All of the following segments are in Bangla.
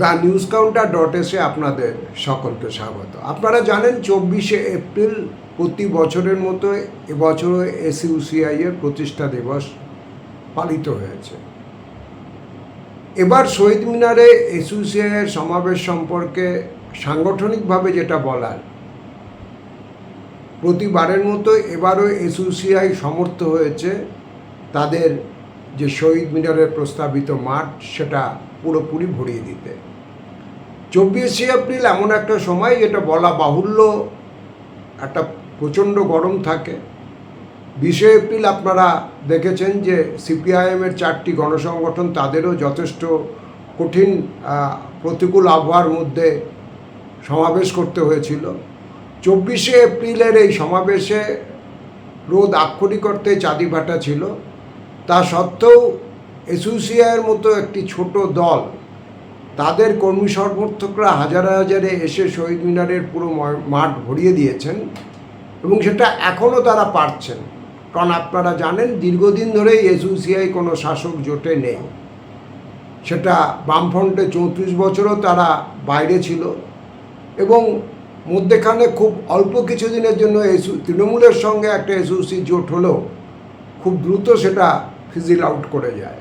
দ্য নিউজ কাউন্টার ডট এসে আপনাদের সকলকে স্বাগত। আপনারা জানেন চব্বিশে এপ্রিল প্রতি বছরের মতো এবছরও এসইউসিআই এর প্রতিষ্ঠা দিবস পালিত হয়েছে। এবার শহীদ মিনারে এসইউসিআই এর সমাবেশ সম্পর্কে সাংগঠনিকভাবে যেটা বলার, প্রতিবারের মতো এবারও এসইউসিআই সমর্থ হয়েছে তাদের যে শহীদ মিনারের প্রস্তাবিত মাঠ সেটা পুরোপুরি ভরিয়ে দিতে। চব্বিশে এপ্রিল এমন একটা সময় যেটা বলা বাহুল্য, একটা প্রচণ্ড গরম থাকে। বিশে এপ্রিল আপনারা দেখেছেন যে সিপিআইএমের চারটি গণসংগঠন তাদেরও যথেষ্ট কঠিন প্রতিকূল আবহাওয়ার মধ্যে সমাবেশ করতে হয়েছিল। চব্বিশে এপ্রিলের এই সমাবেশে রোদ আক্ষরিক অর্থে চাঁদিভাটা ছিল। তা সত্ত্বেও এসোসিয়ার মতো একটি ছোট দল, তাদের কর্মী সমর্থকরা হাজারে হাজারে এসে শহীদ মিনারের পুরো মাঠ ভরিয়ে দিয়েছেন এবং সেটা এখনও তারা পারছেন। কারণ আপনারা জানেন, দীর্ঘদিন ধরেই এসোসিয়াই কোনো শাসক জোটে নেই। সেটা বামফ্রন্টে চৌত্রিশ বছরও তারা বাইরে ছিল এবং মধ্যেখানে খুব অল্প কিছুদিনের জন্য তৃণমূলের সঙ্গে একটা এসওসি জোট হলেও খুব দ্রুত সেটা ফিজিল আউট করে যায়।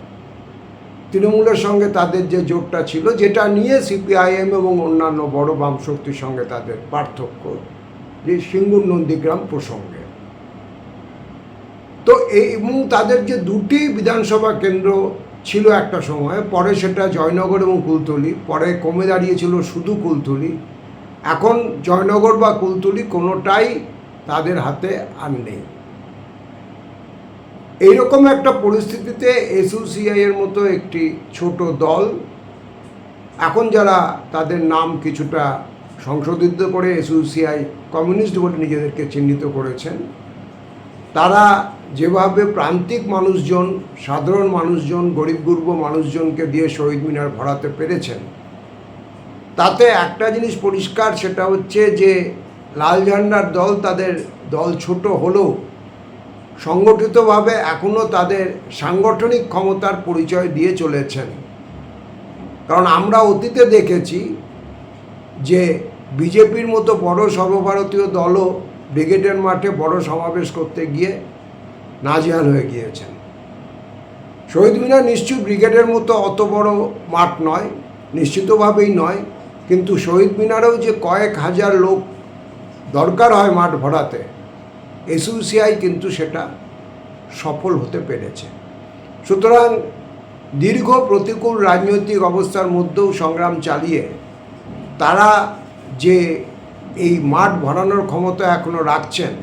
তৃণমূলের সঙ্গে তাদের যে জোটটা ছিল, যেটা নিয়ে সিপিআইএম এবং অন্যান্য বড় বাম শক্তির সঙ্গে তাদের পার্থক্য, যে সিঙ্গুর নন্দীগ্রাম প্রসঙ্গে। তো এই এবং তাদের যে দুটি বিধানসভা কেন্দ্র ছিল একটা সময়, পরে সেটা জয়নগর এবং কুলতলি, পরে কমে দাঁড়িয়েছিল শুধু কুলতলি। এখন জয়নগর বা কুলতলি কোনোটাই তাদের হাতে আর নেই। এইরকম একটা পরিস্থিতিতে এসইউসিআই এর মতো একটি ছোট দল, এখন যারা তাদের নাম কিছুটা সংশোধিত করে এসইউসিআই কমিউনিস্ট বলে নিজেদেরকে চিহ্নিত করেছেন, তারা যেভাবে প্রান্তিক মানুষজন, সাধারণ মানুষজন, গরিব গুরব মানুষজনকে দিয়ে শহীদ মিনার ভরাতে পেরেছেন, তাতে একটা জিনিস পরিষ্কার, সেটা হচ্ছে যে লাল ঝান্ডার দল তাদের দল ছোট হলেও সংগঠিতভাবে এখনও তাদের সাংগঠনিক ক্ষমতার পরিচয় দিয়ে চলেছেন। কারণ আমরা অতীতে দেখেছি যে বিজেপির মতো বড় সর্বভারতীয় দলও ব্রিগেডের মাঠে বড় সমাবেশ করতে গিয়ে নাজেহাল হয়ে গিয়েছেন। শহীদ মিনার নিশ্চয়ই ব্রিগেডের মতো অত বড় মাঠ নয়, নিশ্চিতভাবেই নয়, কিন্তু শহীদ মিনারেও যে কয়েক হাজার লোক দরকার হয় মাঠ ভরাতে এসইউসিআই কিন্তু সেটা সফল হতে পেরেছে। সুতরাং দীর্ঘ প্রতিকূল রাজনৈতিক অবস্থার মধ্যেও সংগ্রাম চালিয়ে তারা যে এই মাঠ ভরানোর ক্ষমতা এখনও রাখছেন,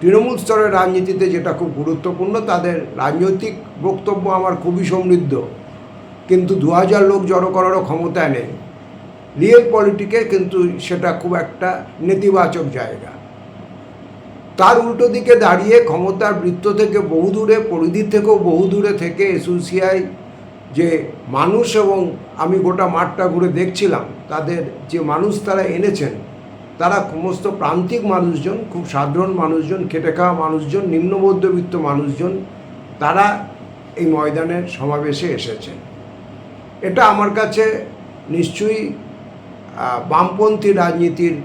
তৃণমূল স্তরের রাজনীতিতে যেটা খুব গুরুত্বপূর্ণ, তাদের রাজনৈতিক বক্তব্য আমার খুবই সমৃদ্ধ। কিন্তু দু হাজার লোক জড়ো করারও ক্ষমতা নেই। রিয়েল পলিটিকে কিন্তু সেটা খুব একটা নেতিবাচক জায়গা। তার উল্টো দিকে দাঁড়িয়ে ক্ষমতার বৃত্ত থেকে বহু দূরে পরিধি থেকেও বহু দূরে থেকে এসোসিয়াই যে মানুষ এবং আমি গোটা মাঠটা ঘুরে দেখছিলাম, তাদের যে মানুষ তারা এনেছেন, তারা সমস্ত প্রান্তিক মানুষজন, খুব সাধারণ মানুষজন, খেটে খাওয়া মানুষজন, নিম্ন মধ্যবিত্ত মানুষজন, তারা এই ময়দানের সমাবেশে এসেছেন। এটা আমার কাছে নিশ্চয়ই বামপন্থী রাজনীতির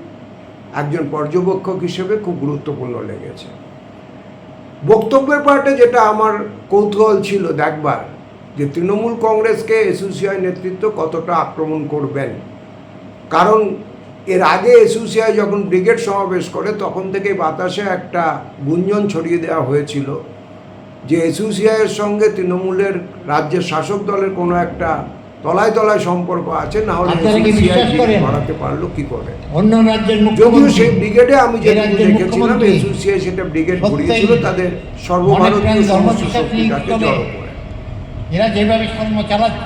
একজন পর্যবেক্ষক হিসেবে খুব গুরুত্বপূর্ণ লেগেছে। বক্তব্যের পার্টে যেটা আমার কৌতূহল ছিল দেখবার, যে তৃণমূল কংগ্রেসকে এসোসিয়াই নেতৃত্ব কতটা আক্রমণ করবেন। কারণ এর আগে এসোসিয়াই যখন ব্রিগেড সমাবেশ করে, তখন থেকে বাতাসে একটা গুঞ্জন ছড়িয়ে দেওয়া হয়েছিল যে এসোসিয়াইয়ের সঙ্গে তৃণমূলের রাজ্যের শাসক দলের কোনো একটা তলায় তলায় সম্পর্ক আছে না হলে? বাড়াতে পারল কি করে? অন্য রাজ্যের যদিও সেই ব্রিগেডে আমি যেটা দেখেছিলাম সেটা ব্রিগেড ঘুরিয়েছিল তাদের সর্বভারতীয় সমস্ত শক্তিটাকে জড়ো করে। এরা যেভাবে কর্ম চালাচ্ছে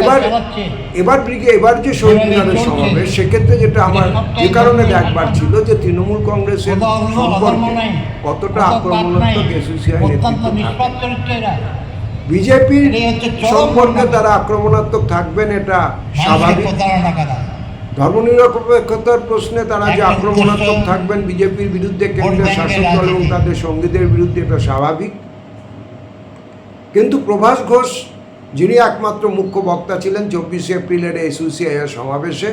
এবার এবার ব্রিগেড এবার যে শহীদ মিনারের সমাবেশ সেক্ষেত্রে যেটা আমার যে কারণে দেখবার ছিল যে তৃণমূল কংগ্রেসের সম্পর্কে কতটা আক্রমণাত্মক এসোসিয়াই অত্যন্ত নেতৃত্ব বিজেপির চরম সম্পর্কে তারা আক্রমণাত্মক থাকবেন এটা স্বাভাবিক। প্রতারণা করা। ধর্মনিরপেক্ষতার প্রশ্নে তারা যে আক্রমণাত্মক থাকবেন বিজেপির বিরুদ্ধে কেন্দ্রের ব্যাংকের শাসক দল এবং তাদের সঙ্গীদের বিরুদ্ধে এটা স্বাভাবিক। কিন্তু প্রভাস ঘোষ যিনি একমাত্র মুখ্য বক্তা ছিলেন চব্বিশে এপ্রিলের এসইউসিআইয়ের সমাবেশে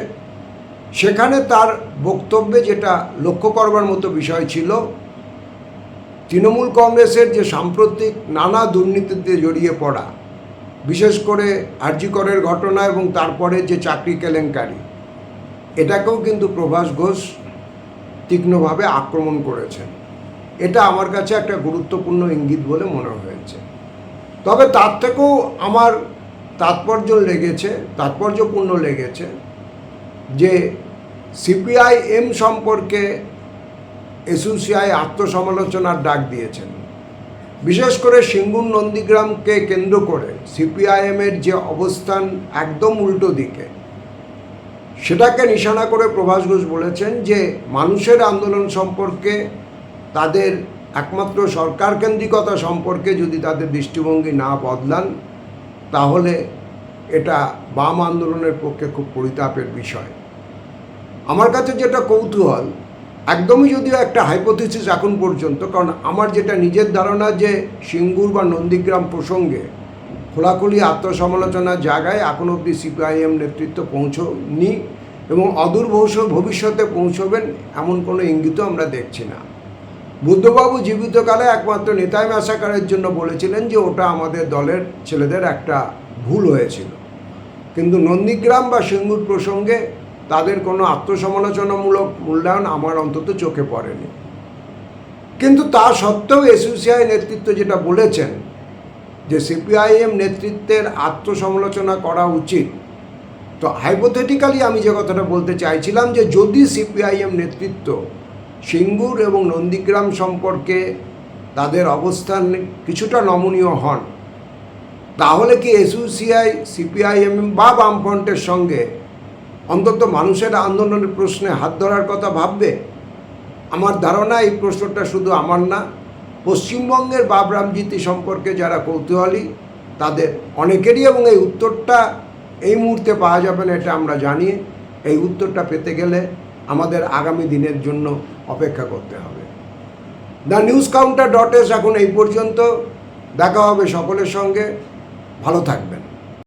সেখানে তার বক্তব্যে যেটা লক্ষ্য করবার মতো বিষয় ছিল তৃণমূল কংগ্রেসের যে সাম্প্রতিক নানা দুর্নীতিতে জড়িয়ে পড়া, বিশেষ করে আরজিকরের ঘটনা এবং তারপরে যে চাকরি কেলেঙ্কারি, এটাকেও কিন্তু প্রভাস ঘোষ তীক্ষ্ণভাবে আক্রমণ করেছেন। এটা আমার কাছে একটা গুরুত্বপূর্ণ ইঙ্গিত বলে মনে হয়েছে। তবে তার থেকেও আমার তাৎপর্য লেগেছে, তাৎপর্যপূর্ণ লেগেছে যে সিপিআই এম সম্পর্কে এসইউসিআই আত্মসমালোচনার ডাক দিয়েছেন। বিশেষ করে সিঙ্গুর নন্দীগ্রামকে কেন্দ্র করে সিপিআইএমের যে অবস্থান একদম উল্টো দিকে। সেটাকে নিশানা করে প্রভাস ঘোষ বলেছেন যে মানুষের আন্দোলন সম্পর্কে তাদের একমাত্র সরকার কেন্দ্রিকতা সম্পর্কে যদি তাদের দৃষ্টিভঙ্গি না বদলান, তাহলে এটা বাম আন্দোলনের পক্ষে খুব পরিতাপের বিষয়। আমার কাছে যেটা কৌতূহল একদমই যদিও একটা হাইপোথিসিস এখন পর্যন্ত, কারণ আমার যেটা নিজের ধারণা যে সিঙ্গুর বা নন্দীগ্রাম প্রসঙ্গে খোলাখুলি আত্মসমালোচনার জায়গায় এখন অবধি সিপিআইএম নেতৃত্ব পৌঁছনি এবং অদূর ভবিষ্য- ভবিষ্যতে পৌঁছবেন এমন কোনো ইঙ্গিতও আমরা দেখছি না। বুদ্ধবাবু জীবিতকালে একমাত্র নেতাই ম্যাসাকারের জন্য বলেছিলেন যে ওটা আমাদের দলের ছেলেদের একটা ভুল হয়েছিল। কিন্তু নন্দীগ্রাম বা সিঙ্গুর প্রসঙ্গে তাদের কোনো আত্মসমালোচনামূলক মূল্যায়ন আমার অন্তত চোখে পড়েনি। কিন্তু তা সত্ত্বেও এসইউসিআই নেতৃত্ব যেটা বলেছেন যে সিপিআইএম নেতৃত্বের আত্মসমালোচনা করা উচিত, তো হাইপোথেটিক্যালি আমি যে কথাটা বলতে চাইছিলাম যে যদি সিপিআইএম নেতৃত্ব সিঙ্গুর এবং নন্দীগ্রাম সম্পর্কে তাদের অবস্থান কিছুটা নমনীয় হন, তাহলে কি এসইউসিআই, সিপিআইএম বা বামফ্রন্টের সঙ্গে অন্তত মানুষের আন্দোলনের প্রশ্নে হাত ধরার কথা ভাববে? আমার ধারণা এই প্রশ্নটা শুধু আমার না, পশ্চিমবঙ্গের বাবরামজিতি সম্পর্কে যারা কৌতূহলী, তাদের অনেকেরই এবং এই উত্তরটা এই মুহূর্তে পাওয়া যাবে না, এটা আমরা জানি। এই উত্তরটা পেতে গেলে আমাদের আগামী দিনের জন্য অপেক্ষা করতে হবে। The news counter dot S এখন এই পর্যন্ত। দেখা হবে সকলের সঙ্গে। ভালো থাকবেন।